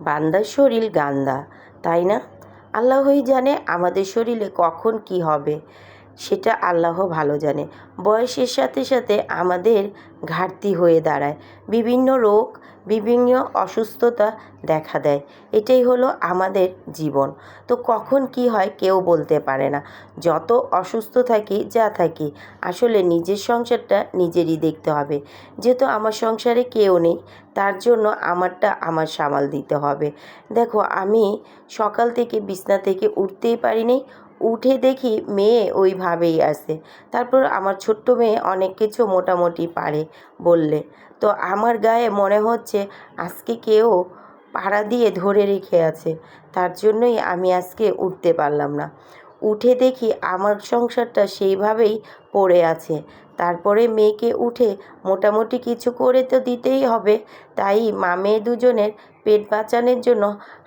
বান্দার শরীর গান্দা তাই না? আল্লাহই জানে আমাদের শরীরে কখন কি হবে। সেটা আল্লাহ ভালো জানে। বয়সের সাথে সাথে আমাদের ঘাটতি হয়ে দাঁড়ায়। বিভিন্ন রোগ, বিভিন্ন অসুস্থতা দেখা দেয়। এটাই হলো আমাদের জীবন। তো কখন কি হয় কেউ বলতে পারে না। যত অসুস্থ থাকি, যা থাকি, আসলে নিজের সংসারটা নিজেরই দেখতে হবে। যেহেতু আমার সংসারে কেউ নেই, তার জন্য আমারটা আমার সামাল দিতে হবে। দেখো, আমি সকাল থেকে বিছনা থেকে উঠতেই পারিনি উঠে দেখি মেয়ে ওইভাবেই আসে তারপর আমার ছোট্ট মেয়ে অনেক কিছু মোটামুটি পারে বললে। তো আমার গায়ে মনে হচ্ছে আজকে কেউ পাড়া দিয়ে ধরে রেখে আছে। তার জন্যই আমি আজকে উঠতে পারলাম না। উঠে দেখি আমার সংসারটা সেইভাবেই পড়ে আছে। তারপরে মেয়েকে উঠে মোটামুটি কিছু করে তো দিতেই হবে। তাই মা মেয়ে দুজনের পেট বাঁচানোর জন্য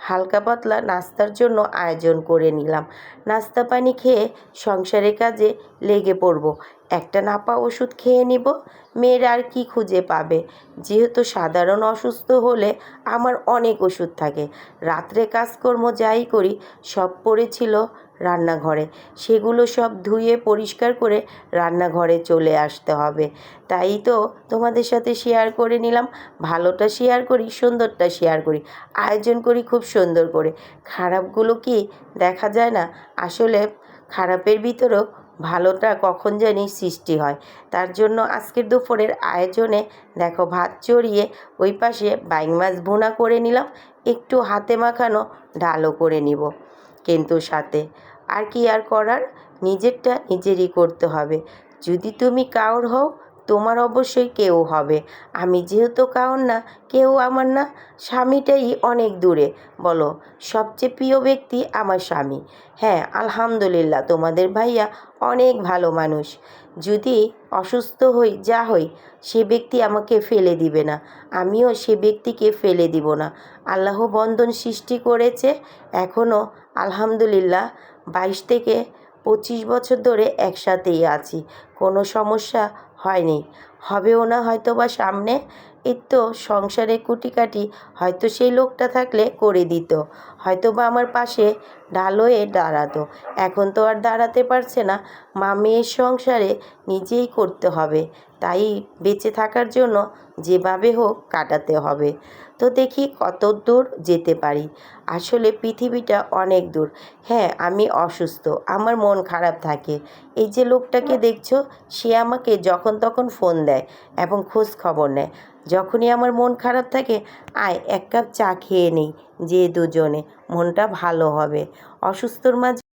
হালকা পাতলা নাস্তার জন্য আয়োজন করে নিলাম। নাস্তা পানি খেয়ে সংসারের কাজে লেগে পড়ব। একটা নাপা ওষুধ খেয়ে নিব। মেয়ের আর কি খুঁজে পাবে? যেহেতু সাধারণ অসুস্থ হলে আমার অনেক ওষুধ থাকে। রাত্রে কাজকর্ম যাই করি, সব পড়েছিল রান্নাঘরে। সেগুলো সব ধুয়ে পরিষ্কার করে রান্নাঘরে চলে আসতে হবে। তাই তো তোমাদের সাথে শেয়ার করে নিলাম। ভালোটা শেয়ার করি, সুন্দরটা শেয়ার করি, আয়োজন করি খুব সুন্দর করে। খারাপগুলো কি দেখা যায় না? আসলে খারাপের ভিতরেও ভালোটা কখন জানি সৃষ্টি হয়। তার জন্য আজকের দুপুরের আয়োজনে দেখো ভাত চড়িয়ে ওই পাশে বাইং মাছ ভুনা করে নিলাম। একটু হাতে মাখানো ডালও করে নিব। কিন্তু সাথে আর কি আর করার? নিজেরটা নিজেরই করতে হবে। যদি তুমি কাউর হও তোমার অবশ্যই কেউ হবে। আমি যেহেতু কাউর না, কেউ আমার না, স্বামীটাই অনেক দূরে। বলো, সবচেয়ে প্রিয় ব্যক্তি আমার স্বামী। হ্যাঁ আলহামদুলিল্লাহ, তোমাদের ভাইয়া অনেক ভালো মানুষ। যদি অসুস্থ হই, যা হই, সে ব্যক্তি আমাকে ফেলে দিবে না। আমিও সে ব্যক্তিকে ফেলে দিব না। আল্লাহ বন্ধন সৃষ্টি করেছে এখনও আলহামদুলিল্লাহ, বাইশ থেকে পঁচিশ বছর ধরে একসাথেই আছি। কোনো সমস্যা হয়নি। হবেও না হয়তো বা সামনে। এই তো সংসারে কুটিকাটি, হয়তো সেই লোকটা থাকলে করে দিত। হয়তো বা আমার পাশে ঢাল হয়ে দাঁড়াতো। এখন তো আর দাঁড়াতে পারছে না। মা মেয়ের সংসারে নিজেই করতে হবে। তাই বেঁচে থাকার জন্য যেভাবে হোক কাটাতে হবে। তো দেখি কত দূর যেতে পারি। আসলে পৃথিবীটা অনেক দূর। হ্যাঁ আমি অসুস্থ। আমার মন খারাপ থাকে। এই যে লোকটাকে দেখছ, সে আমাকে যখন তখন ফোন দেয় এবং খোঁজ খবর নেয়। যখনই আমার মন খারাপ থাকে, আয়, এক কাপ চা খেয়ে নিই, যে দুজনে। মনটা ভালো হবে। অসুস্থর মাঝে